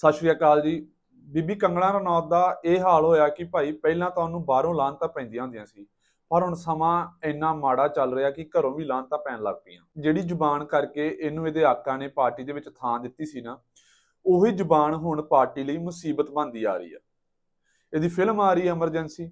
ਸਤਿ ਸ਼੍ਰੀ ਅਕਾਲ ਜੀ। ਬੀਬੀ ਕੰਗਣਾ ਰਣੌਤ ਦਾ ਇਹ ਹਾਲ ਹੋਇਆ ਕਿ ਭਾਈ ਪਹਿਲਾਂ ਤਾਂ ਉਹਨੂੰ ਬਾਹਰੋਂ ਲਾਹਨਤਾਂ ਪੈਂਦੀਆਂ ਹੁੰਦੀਆਂ ਸੀ, ਪਰ ਹੁਣ ਸਮਾਂ ਇੰਨਾ ਮਾੜਾ ਚੱਲ ਰਿਹਾ ਕਿ ਘਰੋਂ ਵੀ ਲਾਹਨਤਾਂ ਪੈਣ ਲੱਗ ਪਈਆਂ। ਜਿਹੜੀ ਜ਼ੁਬਾਨ ਕਰਕੇ ਇਹਨੂੰ ਇਹਦੇ ਆਕਾ ਨੇ ਪਾਰਟੀ ਦੇ ਵਿੱਚ ਥਾਂ ਦਿੱਤੀ ਸੀ ਨਾ, ਉਹੀ ਜ਼ੁਬਾਨ ਹੁਣ ਪਾਰਟੀ ਲਈ ਮੁਸੀਬਤ ਬਣਦੀ ਆ ਰਹੀ ਆ। ਇਹਦੀ ਫਿਲਮ ਆ ਰਹੀ ਹੈ ਐਮਰਜੈਂਸੀ,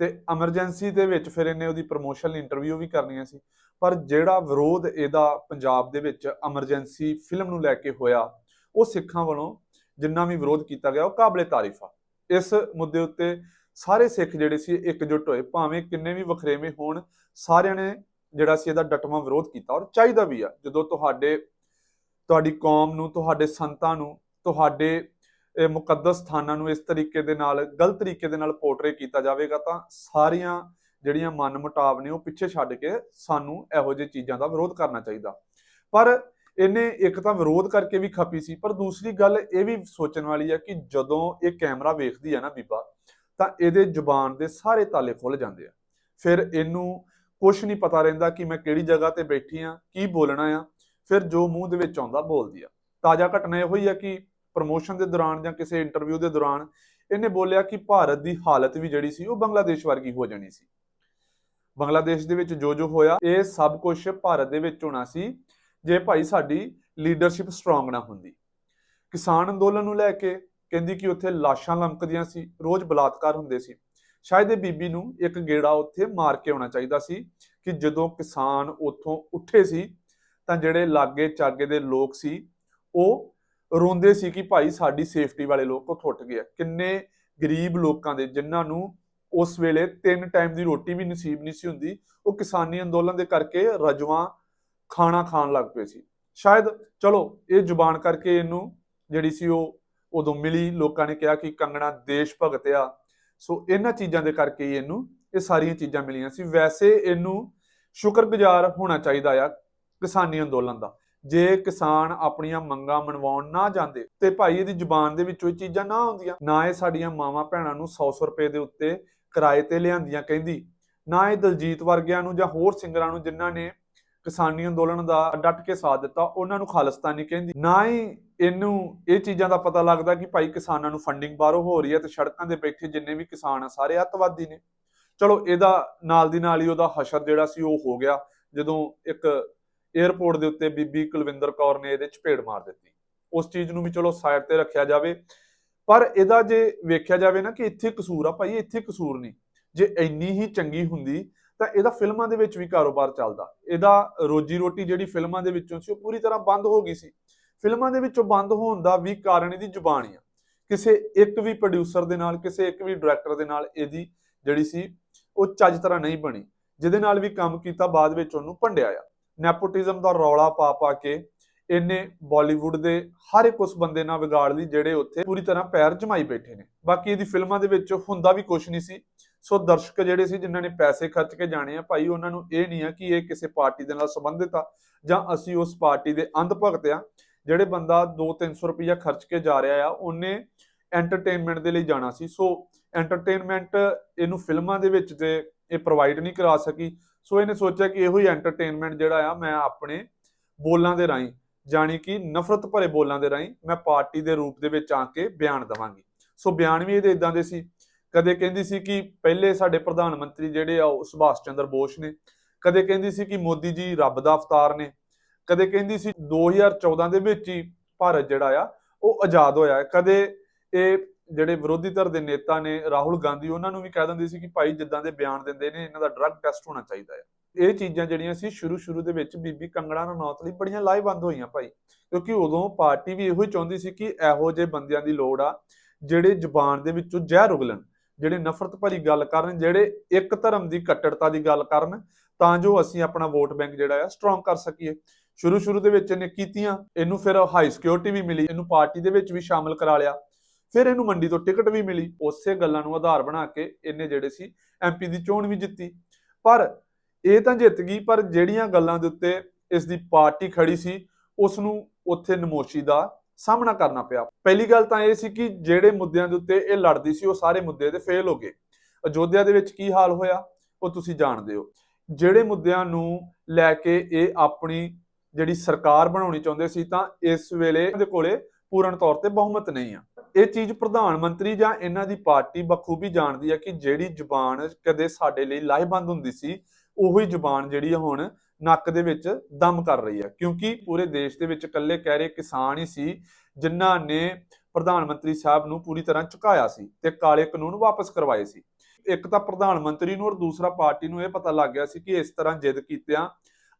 ਤੇ ਐਮਰਜੈਂਸੀ ਦੇ ਵਿੱਚ ਫਿਰ ਇਹਨੇ ਉਹਦੀ ਪ੍ਰੋਮੋਸ਼ਨਲ ਇੰਟਰਵਿਊ ਵੀ ਕਰਨੀਆਂ ਸੀ, ਪਰ ਜਿਹੜਾ ਵਿਰੋਧ ਇਹਦਾ ਪੰਜਾਬ ਦੇ ਵਿੱਚ ਐਮਰਜੈਂਸੀ ਫਿਲਮ ਨੂੰ ਲੈ ਕੇ ਹੋਇਆ, ਉਹ ਸਿੱਖਾਂ ਵੱਲੋਂ ਜਿੰਨਾ ਵੀ ਵਿਰੋਧ ਕੀਤਾ ਗਿਆ, ਉਹ ਕਾਬਲੇ ਤਾਰੀਫ ਆ। ਇਸ ਮੁੱਦੇ ਉੱਤੇ ਸਾਰੇ ਸਿੱਖ ਜਿਹੜੇ ਸੀ, ਇਕਜੁੱਟ ਹੋਏ। ਭਾਵੇਂ ਕਿੰਨੇ ਵੀ ਵਖਰੇਵੇਂ ਹੋਣ, ਸਾਰਿਆਂ ਨੇ ਜਿਹੜਾ ਸੀ ਇਹਦਾ ਡਟਵਾਂ ਵਿਰੋਧ ਕੀਤਾ। ਔਰ ਚਾਹੀਦਾ ਵੀ ਆ, ਜਦੋਂ ਤੁਹਾਡੇ, ਤੁਹਾਡੀ ਕੌਮ ਨੂੰ, ਤੁਹਾਡੇ ਸੰਤਾਂ ਨੂੰ, ਤੁਹਾਡੇ ਮੁਕੱਦਸ ਸਥਾਨਾਂ ਨੂੰ ਇਸ ਤਰੀਕੇ ਦੇ ਨਾਲ, ਗਲਤ ਤਰੀਕੇ ਦੇ ਨਾਲ ਪੋਰਟਰੇ ਕੀਤਾ ਜਾਵੇਗਾ, ਤਾਂ ਸਾਰੀਆਂ ਜਿਹੜੀਆਂ ਮਨ ਮੁਟਾਵ ਨੇ ਉਹ ਪਿੱਛੇ ਛੱਡ ਕੇ ਸਾਨੂੰ ਇਹੋ ਜਿਹੇ ਚੀਜ਼ਾਂ ਦਾ ਵਿਰੋਧ ਕਰਨਾ ਚਾਹੀਦਾ। ਪਰ ਇਹਨੇ ਇੱਕ ਤਾਂ ਵਿਰੋਧ ਕਰਕੇ ਵੀ ਖਪੀ ਸੀ, ਪਰ ਦੂਸਰੀ ਗੱਲ ਇਹ ਵੀ ਸੋਚਣ ਵਾਲੀ ਹੈ ਕਿ ਜਦੋਂ ਇਹ ਕੈਮਰਾ ਵੇਖਦੀ ਹੈ ਨਾ ਬੀਬਾ, ਤਾਂ ਇਹਦੇ ਜ਼ੁਬਾਨ ਦੇ ਸਾਰੇ ਤਾਲੇ ਖੁੱਲ ਜਾਂਦੇ ਆ। ਫਿਰ ਇਹਨੂੰ ਕੁਝ ਨਹੀਂ ਪਤਾ ਰਹਿੰਦਾ ਕਿ ਮੈਂ ਕਿਹੜੀ ਜਗ੍ਹਾ ਤੇ ਬੈਠੀ ਆ, ਕੀ ਬੋਲਣਾ ਆ, ਫਿਰ ਜੋ ਮੂੰਹ ਦੇ ਵਿੱਚ ਆਉਂਦਾ ਬੋਲਦੀ ਆ। ਤਾਜ਼ਾ ਘਟਨਾ ਇਹੋ ਹੀ ਆ ਕਿ ਪ੍ਰਮੋਸ਼ਨ ਦੇ ਦੌਰਾਨ ਜਾਂ ਕਿਸੇ ਇੰਟਰਵਿਊ ਦੇ ਦੌਰਾਨ ਇਹਨੇ ਬੋਲਿਆ ਕਿ ਭਾਰਤ ਦੀ ਹਾਲਤ ਵੀ ਜਿਹੜੀ ਸੀ, ਉਹ ਬੰਗਲਾਦੇਸ਼ ਵਰਗੀ ਹੋ ਜਾਣੀ ਸੀ। ਬੰਗਲਾਦੇਸ਼ ਦੇ ਵਿੱਚ ਜੋ ਜੋ ਹੋਇਆ, ਇਹ ਸਭ ਕੁਝ ਭਾਰਤ ਦੇ ਵਿੱਚ ਹੋਣਾ ਸੀ। ਜੇ ਭਾਈ ਸਾਡੀ ਲੀਡਰਸ਼ਿਪ ਸਟਰੋਂਗ ਨਾ ਹੁੰਦੀ। ਕਿਸਾਨ ਅੰਦੋਲਨ ਨੂੰ ਲੈ ਕੇ ਕਹਿੰਦੀ ਕਿ ਉੱਥੇ ਲਾਸ਼ਾਂ ਲਮਕਦੀਆਂ ਸੀ, ਰੋਜ਼ ਬਲਾਤਕਾਰ ਹੁੰਦੇ ਸੀ। ਸ਼ਾਇਦ ਇਹ ਬੀਬੀ ਨੂੰ ਇੱਕ ਗੇੜਾ ਉੱਥੇ ਮਾਰ ਕੇ ਆਉਣਾ ਚਾਹੀਦਾ ਸੀ ਕਿ ਜਦੋਂ ਕਿਸਾਨ ਉੱਥੋਂ ਉੱਠੇ ਸੀ, ਤਾਂ ਜਿਹੜੇ ਲਾਗੇ ਚਾਗੇ ਦੇ ਲੋਕ ਸੀ, ਉਹ ਰੋਂਦੇ ਸੀ ਕਿ ਭਾਈ ਸਾਡੀ ਸੇਫਟੀ ਵਾਲੇ ਲੋਕ ਉੱਥੋਂ ਉੱਠ ਗਏ ਕਿੰਨੇ ਗਰੀਬ ਲੋਕਾਂ ਦੇ, ਜਿਨ੍ਹਾਂ ਨੂੰ ਉਸ ਵੇਲੇ ਤਿੰਨ ਟਾਈਮ ਦੀ ਰੋਟੀ ਵੀ ਨਸੀਬ ਨਹੀਂ ਸੀ ਹੁੰਦੀ, ਉਹ ਕਿਸਾਨੀ ਅੰਦੋਲਨ ਦੇ ਕਰਕੇ ਰਜਵਾਂ ਖਾਣਾ ਖਾਣ ਲੱਗ ਪਏ ਸੀ। ਸ਼ਾਇਦ, ਚਲੋ, ਇਹ ਜ਼ੁਬਾਨ ਕਰਕੇ ਇਹਨੂੰ ਜਿਹੜੀ ਸੀ ਉਹ ਉਦੋਂ ਮਿਲੀ, ਲੋਕਾਂ ਨੇ ਕਿਹਾ ਕਿ ਕੰਗਣਾ ਦੇਸ਼ ਭਗਤ ਆ। ਸੋ ਇਹਨਾਂ ਚੀਜ਼ਾਂ ਦੇ ਕਰਕੇ ਹੀ ਇਹਨੂੰ, ਇਹ ਸਾਰੀਆਂ ਚੀਜ਼ਾਂ ਮਿਲੀਆਂ ਸੀ। ਵੈਸੇ ਇਹਨੂੰ ਸ਼ੁਕਰਗੁਜ਼ਾਰ ਹੋਣਾ ਚਾਹੀਦਾ ਆ ਕਿਸਾਨੀ ਅੰਦੋਲਨ ਦਾ। ਜੇ ਕਿਸਾਨ ਆਪਣੀਆਂ ਮੰਗਾਂ ਮਨਵਾਉਣ ਨਾ ਜਾਂਦੇ, ਤੇ ਭਾਈ ਇਹਦੀ ਜ਼ੁਬਾਨ ਦੇ ਵਿੱਚੋਂ ਇਹ ਚੀਜ਼ਾਂ ਨਾ ਆਉਂਦੀਆਂ। ਨਾ ਇਹ ਸਾਡੀਆਂ ਮਾਵਾਂ ਭੈਣਾਂ ਨੂੰ 100-100 ਰੁਪਏ ਦੇ ਉੱਤੇ ਕਿਰਾਏ ਤੇ ਲਿਆਂਦੀਆਂ ਕਹਿੰਦੀ, ਨਾ ਇਹ ਦਲਜੀਤ ਵਰਗਿਆਂ ਨੂੰ ਜਾਂ ਹੋਰ ਸਿੰਗਰਾਂ ਨੂੰ ਜਿਨ੍ਹਾਂ ਨੇ ਕਿਸਾਨੀ ਅੰਦੋਲਨ ਦਾ ਡਟ ਕੇ ਸਾਥ ਦਿੱਤਾ, ਉਹਨਾਂ ਨੂੰ ਖਾਲਿਸਤਾਨੀ ਕਹਿੰਦੀ, ਨਾ ਹੀ ਇਹਨੂੰ ਇਹ ਚੀਜ਼ਾਂ ਦਾ ਪਤਾ ਲੱਗਦਾ ਕਿ ਭਾਈ ਕਿਸਾਨਾਂ ਨੂੰ ਫੰਡਿੰਗ ਬਾਹਰੋਂ ਹੋ ਰਹੀ ਹੈ ਤੇ ਸੜਕਾਂ ਦੇ ਬੈਠੇ ਜਿੰਨੇ ਵੀ ਕਿਸਾਨ ਆ, ਸਾਰੇ ਅੱਤਵਾਦੀ ਨੇ। ਚਲੋ, ਇਹਦਾ ਨਾਲ ਦੀ ਨਾਲ ਹੀ ਉਹਦਾ ਹਸ਼ਰ ਜਿਹੜਾ ਸੀ ਉਹ ਹੋ ਗਿਆ, ਜਦੋਂ ਇੱਕ 에ਅਰਪੋਰਟ ਦੇ ਉੱਤੇ ਬੀਬੀ ਕੁਲਵਿੰਦਰ ਕੌਰ ਨੇ ਇਹਦੇ ਚਪੇੜ ਮਾਰ ਦਿੱਤੀ। ਉਸ ਚੀਜ਼ ਨੂੰ ਵੀ ਚਲੋ ਸਾਈਡ ਤੇ ਰੱਖਿਆ ਜਾਵੇ। ਪਰ ਇਹਦਾ ਜੇ ਵੇਖਿਆ ਜਾਵੇ ਨਾ ਕਿ ਇੱਥੇ ਕਸੂਰ ਆ, ਭਾਈ ਇੱਥੇ ਕਸੂਰ ਨਹੀਂ। ਜੇ ਇੰਨੀ ਹੀ ਚੰਗੀ ਹੁੰਦੀ ਤਾਂ ਇਹਦਾ ਫਿਲਮਾਂ ਦੇ ਵਿੱਚ ਵੀ ਕਾਰੋਬਾਰ ਚੱਲਦਾ। ਇਹਦਾ ਰੋਜੀ ਰੋਟੀ ਜਿਹੜੀ ਫਿਲਮਾਂ ਦੇ ਵਿੱਚੋਂ ਸੀ, ਉਹ ਪੂਰੀ ਤਰ੍ਹਾਂ ਬੰਦ ਹੋ ਗਈ ਸੀ। ਫਿਲਮਾਂ ਦੇ ਵਿੱਚੋਂ ਬੰਦ ਹੋਣ ਦਾ ਵੀ ਕਾਰਨ ਇਹਦੀ ਜ਼ੁਬਾਨ ਆ। ਕਿਸੇ ਇੱਕ ਵੀ ਪ੍ਰੋਡਿਊਸਰ ਦੇ ਨਾਲ, ਕਿਸੇ ਇੱਕ ਵੀ ਡਾਇਰੈਕਟਰ ਦੇ ਨਾਲ ਇਹਦੀ ਜਿਹੜੀ ਸੀ, ਉਹ ਚੱਜ ਤਰ੍ਹਾਂ ਨਹੀਂ ਬਣੀ, ਜਿਹਦੇ ਨਾਲ ਵੀ ਕੰਮ ਕੀਤਾ, ਬਾਅਦ ਵਿੱਚ ਉਹਨੂੰ ਭੰਡਿਆ ਆ। ਨੈਪੋਟਿਜ਼ਮ ਦਾ ਰੌਲਾ ਪਾ ਪਾ ਕੇ ਇਹਨੇ ਬਾਲੀਵੁੱਡ ਦੇ ਹਰ ਇੱਕ ਉਸ ਬੰਦੇ ਨਾਲ ਵਿਗਾੜ ਲਈ, ਜਿਹੜੇ ਉੱਥੇ ਪੂਰੀ ਤਰ੍ਹਾਂ ਪੈਰ ਜਮਾਈ ਬੈਠੇ ਨੇ। ਬਾਕੀ ਇਹਦੀ ਫਿਲਮਾਂ ਦੇ ਵਿੱਚ ਹੁੰਦਾ ਵੀ ਕੁਝ ਨਹੀਂ ਸੀ। ਸੋ ਦਰਸ਼ਕ ਜਿਹੜੇ ਸੀ ਜਿਨ੍ਹਾਂ ਨੇ ਪੈਸੇ ਖਰਚ ਕੇ ਜਾਣੇ ਆ, ਭਾਈ ਉਹਨਾਂ ਨੂੰ ਇਹ ਨਹੀਂ ਆ ਕਿ ਇਹ ਕਿਸੇ ਪਾਰਟੀ ਦੇ ਨਾਲ ਸੰਬੰਧਿਤ ਆ ਜਾਂ ਅਸੀਂ ਉਸ ਪਾਰਟੀ ਦੇ ਅੰਧ ਭਗਤ ਆ, ਜਿਹੜੇ ਬੰਦਾ 2-300 ਰੁਪਇਆ ਖਰਚ ਕੇ ਜਾ ਰਿਹਾ ਆ, ਉਹਨੇ ਐਂਟਰਟੇਨਮੈਂਟ ਦੇ ਲਈ ਜਾਣਾ ਸੀ। ਸੋ ਐਂਟਰਟੇਨਮੈਂਟ ਇਹਨੂੰ ਫਿਲਮਾਂ ਦੇ ਵਿੱਚ ਤੇ ਇਹ ਪ੍ਰੋਵਾਈਡ ਨਹੀਂ ਕਰਾ ਸਕੀ, ਸੋ ਇਹਨੇ ਸੋਚਿਆ ਕਿ ਇਹੋ ਹੀ ਐਂਟਰਟੇਨਮੈਂਟ ਜਿਹੜਾ ਆ ਮੈਂ ਆਪਣੇ ਬੋਲਾਂ ਦੇ ਰਾਹੀਂ, ਜਾਣੀ ਕਿ ਨਫ਼ਰਤ ਭਰੇ ਬੋਲਾਂ ਦੇ ਰਾਹੀਂ ਮੈਂ ਪਾਰਟੀ ਦੇ ਰੂਪ ਦੇ ਵਿੱਚ ਆ ਕੇ ਬਿਆਨ ਦਵਾਂਗੀ। ਸੋ ਬਿਆਨ ਵੀ ਇਹਦੇ ਇਦਾਂ ਦੇ ਸੀ। ਕਦੇ ਕਹਿੰਦੀ ਸੀ ਕਿ ਪਹਿਲੇ ਸਾਡੇ ਪ੍ਰਧਾਨ ਮੰਤਰੀ ਜਿਹੜੇ ਆ ਉਹ ਸੁਭਾਸ਼ ਚੰਦਰ ਬੋਸ ਨੇ, ਕਦੇ ਕਹਿੰਦੀ ਸੀ ਕਿ ਮੋਦੀ ਜੀ ਰੱਬ ਦਾ ਅਵਤਾਰ ਨੇ, ਕਦੇ ਕਹਿੰਦੀ ਸੀ 2014 ਦੇ ਵਿੱਚ ਹੀ ਭਾਰਤ ਜਿਹੜਾ ਆ ਉਹ ਆਜ਼ਾਦ ਹੋਇਆ ਹੈ। ਕਦੇ ਇਹ ਜਿਹੜੇ ਵਿਰੋਧੀ ਧਿਰ ਦੇ ਨੇਤਾ ਨੇ ਰਾਹੁਲ ਗਾਂਧੀ, ਉਹਨਾਂ ਨੂੰ ਵੀ ਕਹਿ ਦਿੰਦੇ ਸੀ ਕਿ ਭਾਈ ਜਿੱਦਾਂ ਦੇ ਬਿਆਨ ਦਿੰਦੇ ਨੇ, ਇਹਨਾਂ ਦਾ ਡਰੱਗ ਟੈਸਟ ਹੋਣਾ ਚਾਹੀਦਾ ਹੈ। ਇਹ ਚੀਜ਼ਾਂ ਜਿਹੜੀਆਂ ਸੀ ਸ਼ੁਰੂ ਸ਼ੁਰੂ ਦੇ ਵਿੱਚ ਬੀਬੀ ਕੰਗਣਾ ਰਣੌਤ ਲਈ ਬੜੀਆਂ ਲਾਹੇਵੰਦ ਹੋਈਆਂ ਭਾਈ, ਕਿਉਂਕਿ ਉਦੋਂ ਪਾਰਟੀ ਵੀ ਇਹੋ ਹੀ ਚਾਹੁੰਦੀ ਸੀ ਕਿ ਇਹੋ ਜਿਹੇ ਬੰਦਿਆਂ ਦੀ ਲੋੜ ਆ ਜਿਹੜੇ ਜ਼ੁਬਾਨ ਦੇ ਵਿੱਚੋਂ ਜ਼ਹਿਰ ਉਗਲਣ। ਜਿਹੜੇ ਨਫ਼ਰਤ ਭਰੀ ਗੱਲ ਕਰਨ, ਜਿਹੜੇ ਇੱਕ ਧਰਮ ਦੀ ਕੱਟੜਤਾ ਦੀ ਗੱਲ ਕਰਨ, ਤਾਂ ਜੋ ਅਸੀਂ ਆਪਣਾ ਵੋਟ ਬੈਂਕ ਜਿਹੜਾ ਆ ਸਟਰੋਂਗ ਕਰ ਸਕੀਏ। ਸ਼ੁਰੂ ਸ਼ੁਰੂ ਦੇ ਵਿੱਚ ਇਹਨੇ ਕੀਤੀਆਂ, ਇਹਨੂੰ ਫਿਰ ਹਾਈ ਸਿਕਿਉਰਿਟੀ ਵੀ ਮਿਲੀ, ਇਹਨੂੰ ਪਾਰਟੀ ਦੇ ਵਿੱਚ ਵੀ ਸ਼ਾਮਲ ਕਰਾ ਲਿਆ। ਫਿਰ ਇਹਨੂੰ ਮੰਡੀ ਤੋਂ ਟਿਕਟ ਵੀ ਮਿਲੀ। ਉਸੇ ਗੱਲਾਂ ਨੂੰ ਆਧਾਰ ਬਣਾ ਕੇ ਇਹਨੇ ਜਿਹੜੇ ਸੀ ਐਮਪੀ ਦੀ ਚੋਣ ਵੀ ਜਿੱਤੀ। ਪਰ ਇਹ ਤਾਂ ਜਿੱਤ ਗਈ, ਪਰ ਜਿਹੜੀਆਂ ਗੱਲਾਂ ਦੇ ਉੱਤੇ ਇਸ ਦੀ ਪਾਰਟੀ ਖੜੀ ਸੀ ਉਸ ਨੂੰ ਉੱਥੇ ਨਮੋਸ਼ੀ ਦਾ ਸਾਹਮਣਾ ਕਰਨਾ ਪਿਆ। ਪਹਿਲੀ ਗੱਲ ਤਾਂ ਇਹ ਸੀ ਕਿ ਜਿਹੜੇ ਮੁੱਦਿਆਂ ਦੇ ਉੱਤੇ ਇਹ ਲੜਦੀ ਸੀ, ਉਹ ਸਾਰੇ ਮੁੱਦੇ ਤੇ ਫੇਲ ਹੋ ਗਏ। ਅਯੋਧਿਆ ਦੇ ਵਿੱਚ ਕੀ ਹਾਲ ਹੋਇਆ, ਉਹ ਤੁਸੀਂ ਜਾਣਦੇ ਹੋ। ਜਿਹੜੇ ਮੁੱਦਿਆਂ ਨੂੰ ਲੈ ਕੇ ਇਹ ਆਪਣੀ ਜਿਹੜੀ ਸਰਕਾਰ ਬਣਾਉਣੀ ਚਾਹੁੰਦੇ ਸੀ, ਤਾਂ ਇਸ ਵੇਲੇ ਦੇ ਕੋਲੇ ਪੂਰਨ ਤੌਰ ਤੇ ਬਹੁਮਤ ਨਹੀਂ ਆ। ਇਹ ਚੀਜ਼ ਪ੍ਰਧਾਨ ਮੰਤਰੀ ਜਾਂ ਇਹਨਾਂ ਦੀ ਪਾਰਟੀ ਬਖੂਬੀ ਜਾਣਦੀ ਹੈ ਕਿ ਜਿਹੜੀ ਜ਼ੁਬਾਨ ਕਦੇ ਸਾਡੇ ਲਈ ਲਾਹੇਬੰਦ ਹੁੰਦੀ ਸੀ, ਉਹੀ ਜ਼ੁਬਾਨ ਜਿਹੜੀ ਹੁਣ ਨੱਕ ਦੇ ਵਿੱਚ ਦਮ ਕਰ ਰਹੀ ਹੈ, ਕਿਉਂਕਿ ਪੂਰੇ ਦੇਸ਼ ਦੇ ਵਿੱਚ ਇਕੱਲੇ ਕਹਿ ਰਹੇ ਕਿਸਾਨ ਹੀ ਸੀ ਜਿਨ੍ਹਾਂ ਨੇ ਪ੍ਰਧਾਨ ਮੰਤਰੀ ਸਾਹਿਬ ਨੂੰ ਪੂਰੀ ਤਰ੍ਹਾਂ ਝੁਕਾਇਆ ਸੀ ਤੇ ਕਾਲੇ ਕਾਨੂੰਨ ਵਾਪਸ ਕਰਵਾਏ ਸੀ। ਇੱਕ ਤਾਂ ਪ੍ਰਧਾਨ ਮੰਤਰੀ ਨੂੰ ਔਰ ਦੂਸਰਾ ਪਾਰਟੀ ਨੂੰ ਇਹ ਪਤਾ ਲੱਗ ਗਿਆ ਸੀ ਕਿ ਇਸ ਤਰ੍ਹਾਂ ਜਿੱਦ ਕੀਤਿਆਂ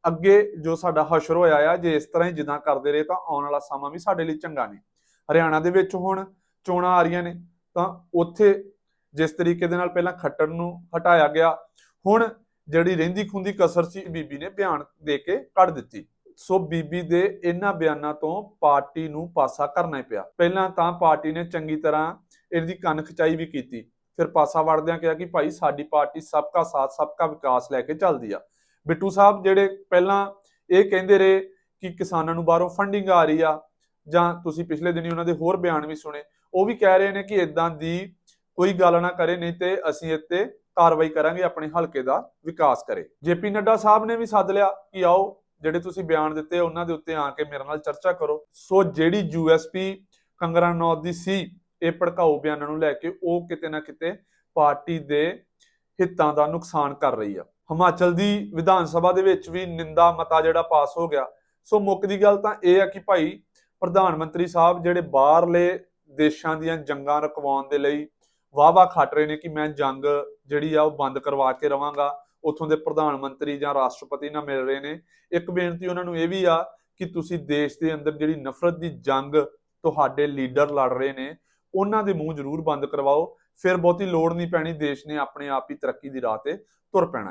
ਅੱਗੇ ਜੋ ਸਾਡਾ ਹਸ਼ਰ ਹੋਇਆ ਆ, ਜੇ ਇਸ ਤਰ੍ਹਾਂ ਹੀ ਜਿੱਦਾਂ ਕਰਦੇ ਰਹੇ ਤਾਂ ਆਉਣ ਵਾਲਾ ਸਮਾਂ ਵੀ ਸਾਡੇ ਲਈ ਚੰਗਾ ਨਹੀਂ। ਹਰਿਆਣਾ ਦੇ ਵਿੱਚ ਹੁਣ ਚੋਣਾਂ ਆ ਰਹੀਆਂ ਨੇ ਤਾਂ ਉੱਥੇ ਜਿਸ ਤਰੀਕੇ ਦੇ ਨਾਲ ਪਹਿਲਾਂ ਖੱਟਰ ਨੂੰ ਹਟਾਇਆ ਗਿਆ, ਹੁਣ ਜਿਹੜੀ ਰਹਿੰਦੀ ਖੁੰਦੀ ਕਸਰ ਸੀ, ਬੀਬੀ ਨੇ ਬਿਆਨ ਦੇ ਕੇ ਕੱਢ ਦਿੱਤੀ। ਸੋ ਬੀਬੀ ਦੇ ਇਹਨਾਂ ਬਿਆਨਾਂ ਤੋਂ ਪਾਰਟੀ ਨੂੰ ਪਾਸਾ ਕਰਨਾ ਪਿਆ। ਪਹਿਲਾਂ ਤਾਂ ਪਾਰਟੀ ਨੇ ਚੰਗੀ ਤਰ੍ਹਾਂ ਇਹਦੀ ਕੰਨ ਖਚਾਈ ਵੀ ਕੀਤੀ। ਫਿਰ ਪਾਸਾ ਵੜਦਿਆਂ ਕਿਹਾ ਕਿ ਭਾਈ ਸਾਡੀ ਪਾਰਟੀ ਸਭ ਸਬਕਾ ਸਾਥ ਸਭ ਸਬਕਾ ਵਿਕਾਸ ਲੈ ਕੇ ਚੱਲਦੀ ਆ। ਬਿੱਟੂ ਸਾਹਿਬ ਜਿਹੜੇ ਪਹਿਲਾਂ ਇਹ ਕਹਿੰਦੇ ਰਹੇ ਕਿ ਕਿਸਾਨਾਂ ਨੂੰ ਬਾਹਰੋਂ ਫੰਡਿੰਗ ਆ ਰਹੀ ਆ, ਜਾਂ ਤੁਸੀਂ ਪਿਛਲੇ ਦਿਨੀ ਉਹਨਾਂ ਦੇ ਹੋਰ ਬਿਆਨ ਵੀ ਸੁਣੇ, ਉਹ ਵੀ ਕਹਿ ਰਹੇ ਨੇ ਕਿ ਇਦਾਂ ਦੀ ਕੋਈ ਗੱਲ ਨਾ ਕਰੇ, ਨਹੀਂ ਤੇ ਅਸੀਂ ਇੱਥੇ ਕਾਰਵਾਈ ਕਰਾਂਗੇ ਆਪਣੇ ਹਲਕੇ ਦਾ ਵਿਕਾਸ ਕਰੇ। ਜੇਪੀ ਨੱਡਾ ਸਾਹਿਬ ਨੇ ਵੀ ਸੱਦ ਲਿਆ ਕਿ ਆਓ, ਜਿਹੜੇ ਤੁਸੀਂ ਬਿਆਨ ਦਿੱਤੇ ਉਹਨਾਂ ਦੇ ਉੱਤੇ ਆ ਕੇ ਮੇਰੇ ਨਾਲ ਚਰਚਾ ਕਰੋ। ਸੋ ਜਿਹੜੀ ਯੂਐਸਪੀ ਕੰਗਰਾ ਰਣੌਤ ਦੀ ਸੀ, ਇਹ ਭੜਕਾਊ ਬਿਆਨਾਂ ਨੂੰ ਲੈ ਕੇ ਉਹ ਕਿਤੇ ਨਾ ਕਿਤੇ ਪਾਰਟੀ ਦੇ ਹਿੱਤਾਂ ਦਾ ਨੁਕਸਾਨ ਕਰ ਰਹੀ ਆ। ਹਿਮਾਚਲ ਦੀ ਵਿਧਾਨ ਸਭਾ ਦੇ ਵਿੱਚ ਵੀ ਨਿੰਦਾ ਮਤਾ ਜਿਹੜਾ ਪਾਸ ਹੋ ਗਿਆ। ਸੋ ਮੁੱਖ ਦੀ ਗੱਲ ਤਾਂ ਇਹ ਆ ਕਿ ਭਾਈ ਪ੍ਰਧਾਨ ਮੰਤਰੀ ਸਾਹਿਬ ਜਿਹੜੇ ਬਾਹਰਲੇ ਦੇਸ਼ਾਂ ਦੀਆਂ ਜੰਗਾਂ ਰੁਕਵਾਉਣ ਦੇ ਲਈ ਵਾਵਾ ਖੱਟ ਰਹੇ ਨੇ ਕਿ ਮੈਂ ਜੰਗ ਜਿਹੜੀ ਆ ਉਹ ਬੰਦ ਕਰਵਾ ਕੇ ਰਵਾਂਗਾ। ਉਥੋਂ ਦੇ ਪ੍ਰਧਾਨ ਮੰਤਰੀ ਜਾਂ ਰਾਸ਼ਟਰਪਤੀ ਨਾਲ ਮਿਲ ਰਹੇ ਨੇ। ਇੱਕ ਬੇਨਤੀ ਉਹਨਾਂ ਨੂੰ ਇਹ ਵੀ ਆ ਕਿ ਤੁਸੀਂ ਦੇਸ਼ ਦੇ ਅੰਦਰ ਜਿਹੜੀ ਨਫ਼ਰਤ ਦੀ ਜੰਗ ਤੁਹਾਡੇ ਲੀਡਰ ਲੜ ਰਹੇ ਨੇ, ਉਹਨਾਂ ਦੇ ਮੂੰਹ ਜ਼ਰੂਰ ਬੰਦ ਕਰਵਾਓ। ਫਿਰ ਬਹੁਤੀ ਲੋੜ ਨਹੀਂ ਪੈਣੀ, ਦੇਸ਼ ਨੇ ਆਪਣੇ ਆਪ ਹੀ ਤਰੱਕੀ ਦੀ ਰਾਹ ਤੇ ਤੁਰ ਪੈਣਾ ਹੈ।